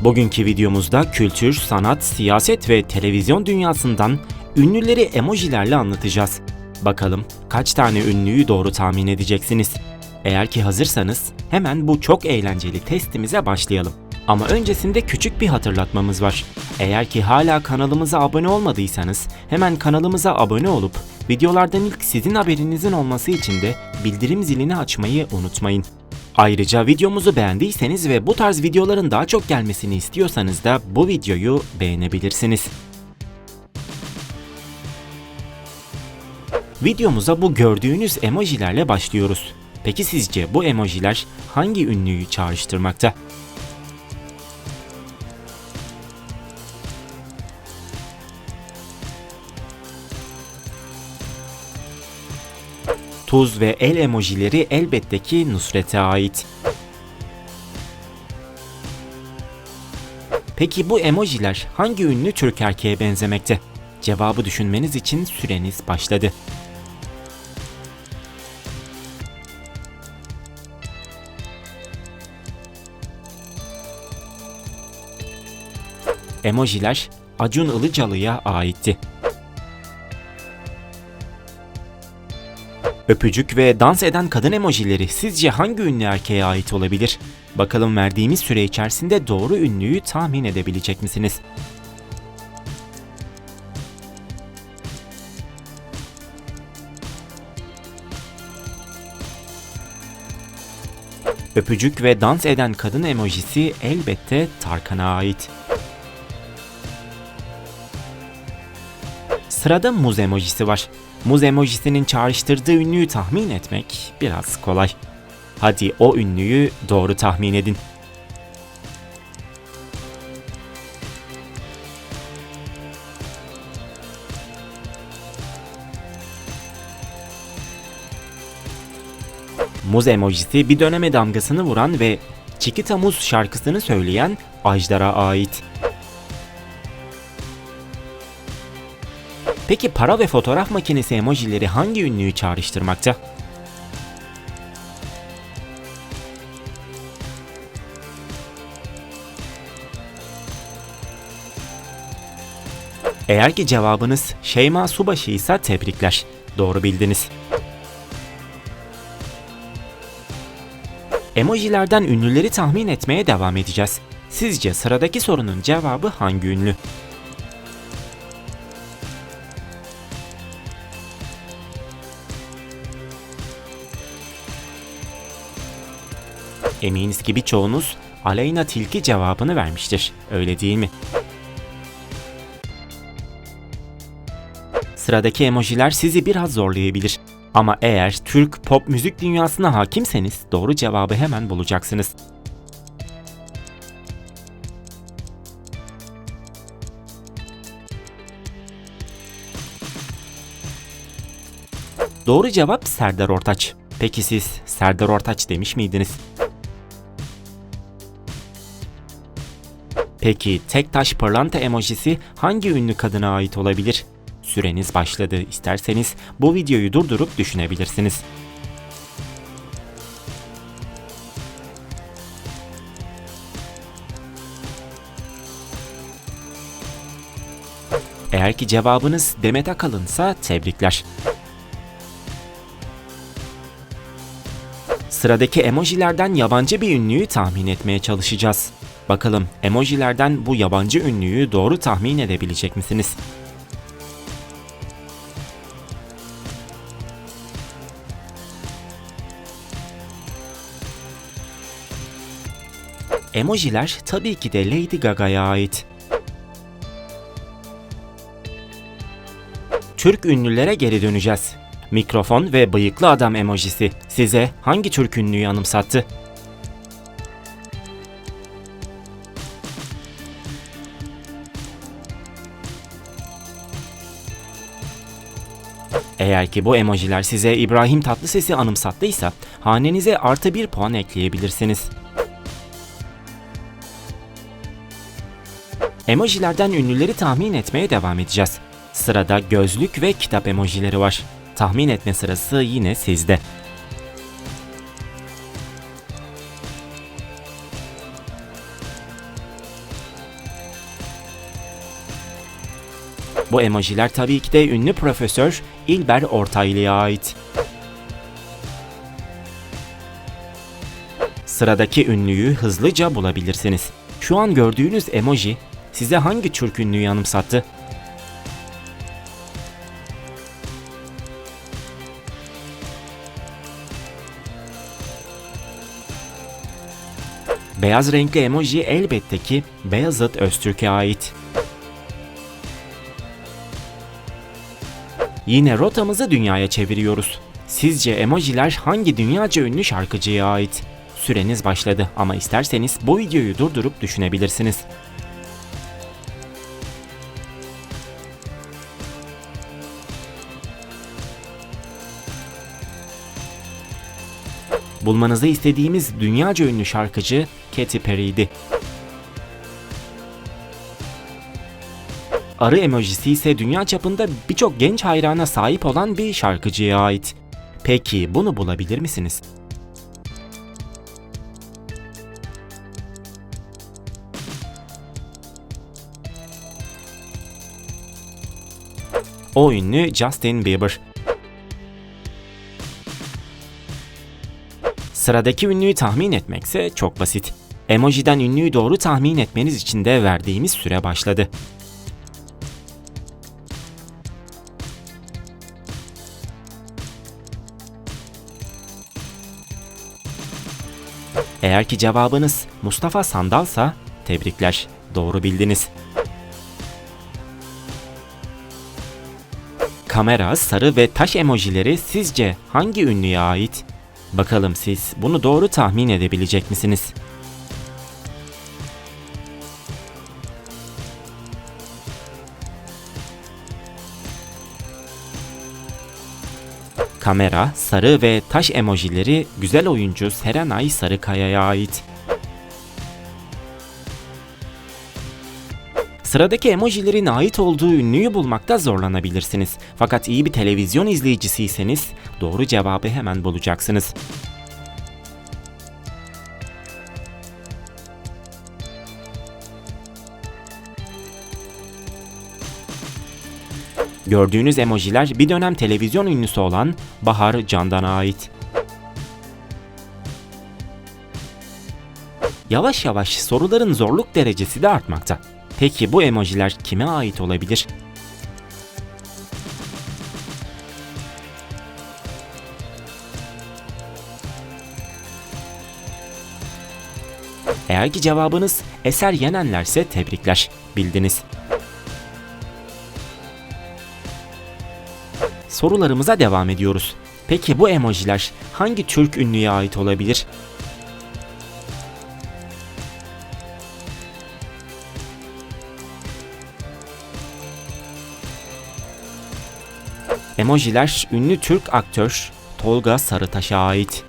Bugünkü videomuzda kültür, sanat, siyaset ve televizyon dünyasından ünlüleri emojilerle anlatacağız. Bakalım kaç tane ünlüyü doğru tahmin edeceksiniz? Eğer ki hazırsanız hemen bu çok eğlenceli testimize başlayalım. Ama öncesinde küçük bir hatırlatmamız var. Eğer ki hala kanalımıza abone olmadıysanız hemen kanalımıza abone olup videolardan ilk sizin haberinizin olması için de bildirim zilini açmayı unutmayın. Ayrıca videomuzu beğendiyseniz ve bu tarz videoların daha çok gelmesini istiyorsanız da bu videoyu beğenebilirsiniz. Videomuza bu gördüğünüz emojilerle başlıyoruz. Peki sizce bu emojiler hangi ünlüyü çağrıştırmakta? Tuz ve el emojileri elbette ki Nusret'e ait. Peki bu emojiler hangi ünlü Türk erkeğe benzemekte? Cevabı düşünmeniz için süreniz başladı. Emojiler Acun Ilıcalı'ya aitti. Öpücük ve dans eden kadın emojileri sizce hangi ünlü erkeğe ait olabilir? Bakalım verdiğimiz süre içerisinde doğru ünlüyü tahmin edebilecek misiniz? Öpücük ve dans eden kadın emojisi elbette Tarkan'a ait. Sırada muz emojisi var. Muz emojisinin çağrıştırdığı ünlüyü tahmin etmek biraz kolay. Hadi o ünlüyü doğru tahmin edin. Muz emojisi bir döneme damgasını vuran ve Chiquita Muz şarkısını söyleyen Ajdar'a ait. Peki para ve fotoğraf makinesi emojileri hangi ünlüyü çağrıştırmakta? Eğer ki cevabınız Şeyma Subaşı ise tebrikler. Doğru bildiniz. Emojilerden ünlüleri tahmin etmeye devam edeceğiz. Sizce sıradaki sorunun cevabı hangi ünlü? Eminiz ki birçoğunuz Aleyna Tilki cevabını vermiştir. Öyle değil mi? Sıradaki emojiler sizi biraz zorlayabilir. Ama eğer Türk pop müzik dünyasına hakimseniz doğru cevabı hemen bulacaksınız. Doğru cevap Serdar Ortaç. Peki siz Serdar Ortaç demiş miydiniz? Peki tek taş pırlanta emojisi hangi ünlü kadına ait olabilir? Süreniz başladı. İsterseniz bu videoyu durdurup düşünebilirsiniz. Eğer ki cevabınız Demet Akalın'sa tebrikler. Sıradaki emojilerden yabancı bir ünlüyü tahmin etmeye çalışacağız. Bakalım emojilerden bu yabancı ünlüyü doğru tahmin edebilecek misiniz? Emojiler tabii ki de Lady Gaga'ya ait. Türk ünlülere geri döneceğiz. Mikrofon ve bıyıklı adam emojisi size hangi Türk ünlüyü anımsattı? Eğer ki bu emojiler size İbrahim Tatlıses'i anımsattıysa hanenize artı bir puan ekleyebilirsiniz. Emojilerden ünlüleri tahmin etmeye devam edeceğiz. Sırada gözlük ve kitap emojileri var. Tahmin etme sırası yine sizde. Bu emojiler tabii ki de ünlü profesör İlber Ortaylı'ya ait. Sıradaki ünlüyü hızlıca bulabilirsiniz. Şu an gördüğünüz emoji size hangi Türk ünlüyü anımsattı? Beyaz renkli emoji elbette ki Beyazıt Öztürk'e ait. Yine rotamızı dünyaya çeviriyoruz. Sizce emojiler hangi dünyaca ünlü şarkıcıya ait? Süreniz başladı ama isterseniz bu videoyu durdurup düşünebilirsiniz. Bulmanızı istediğimiz dünyaca ünlü şarkıcı Katy Perry'di. Arı emojisi ise dünya çapında birçok genç hayrana sahip olan bir şarkıcıya ait. Peki bunu bulabilir misiniz? O ünlü Justin Bieber. Sıradaki ünlüyü tahmin etmekse çok basit. Emojiden ünlüyü doğru tahmin etmeniz için de verdiğimiz süre başladı. Eğer ki cevabınız Mustafa Sandalsa tebrikler. Doğru bildiniz. Kamera, sarı ve taş emojileri sizce hangi ünlüye ait? Bakalım siz bunu doğru tahmin edebilecek misiniz? Kamera, sarı ve taş emojileri güzel oyuncu Serenay Sarıkaya'ya ait. Sıradaki emojilerin ait olduğu ünlüyü bulmakta zorlanabilirsiniz. Fakat iyi bir televizyon izleyicisiyseniz doğru cevabı hemen bulacaksınız. Gördüğünüz emojiler bir dönem televizyon ünlüsü olan Bahar Candan'a ait. Yavaş yavaş soruların zorluk derecesi de artmakta. Peki bu emojiler kime ait olabilir? Eğer ki cevabınız Eser Yenenlerse tebrikler. Bildiniz. Sorularımıza devam ediyoruz. Peki bu emojiler hangi Türk ünlüye ait olabilir? Emojiler ünlü Türk aktör Tolga Sarıtaş'a ait.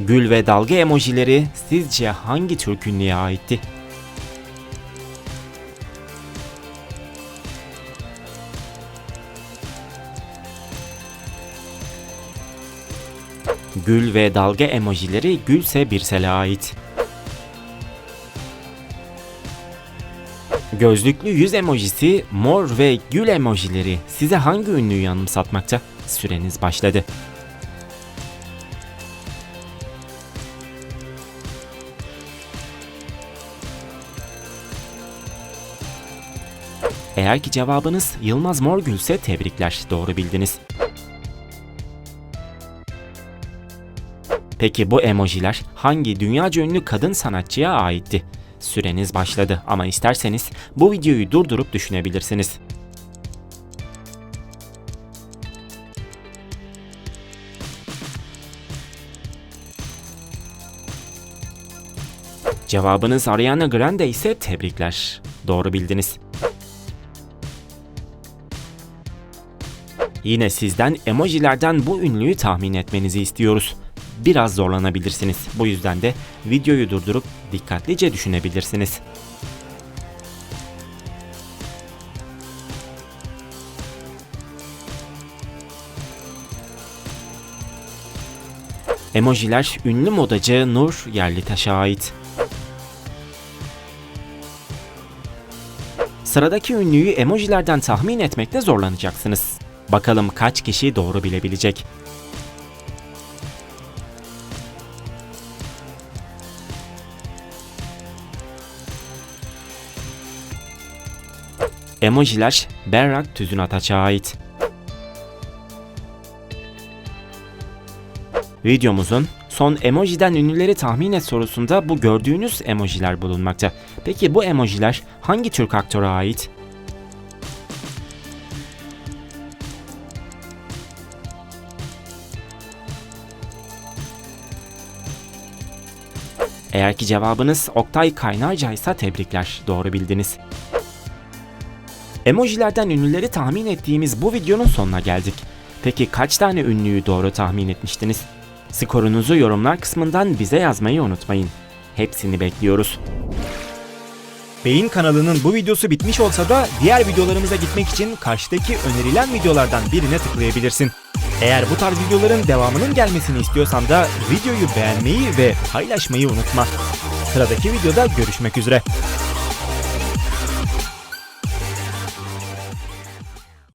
Gül ve dalga emojileri sizce hangi Türk ünlüye aitti? Gül ve dalga emojileri Gülse Birsel'e ait. Gözlüklü yüz emojisi, mor ve gül emojileri size hangi ünlüyü anımsatmakta? Süreniz başladı. Eğer ki cevabınız Yılmaz Morgül ise tebrikler, doğru bildiniz. Peki bu emojiler hangi dünyaca ünlü kadın sanatçıya aitti? Süreniz başladı ama isterseniz bu videoyu durdurup düşünebilirsiniz. Cevabınız Ariana Grande ise tebrikler. Doğru bildiniz. Yine sizden emojilerden bu ünlüyü tahmin etmenizi istiyoruz. Biraz zorlanabilirsiniz. Bu yüzden de videoyu durdurup dikkatlice düşünebilirsiniz. Emojiler ünlü modacı Nur Yerlitaş'a ait. Sıradaki ünlüyü emojilerden tahmin etmekte zorlanacaksınız. Bakalım kaç kişi doğru bilebilecek. Emojiler Berrak Tüzün Ataç'a ait. Videomuzun son emojiden ünlüleri tahmin et sorusunda bu gördüğünüz emojiler bulunmakta. Peki bu emojiler hangi Türk aktöre ait? Eğer ki cevabınız Oktay Kaynarca ise tebrikler. Doğru bildiniz. Emojilerden ünlüleri tahmin ettiğimiz bu videonun sonuna geldik. Peki kaç tane ünlüyü doğru tahmin etmiştiniz? Skorunuzu yorumlar kısmından bize yazmayı unutmayın. Hepsini bekliyoruz. Beyin kanalının bu videosu bitmiş olsa da diğer videolarımıza gitmek için karşıdaki önerilen videolardan birine tıklayabilirsin. Eğer bu tarz videoların devamının gelmesini istiyorsan da videoyu beğenmeyi ve paylaşmayı unutma. Sıradaki videoda görüşmek üzere.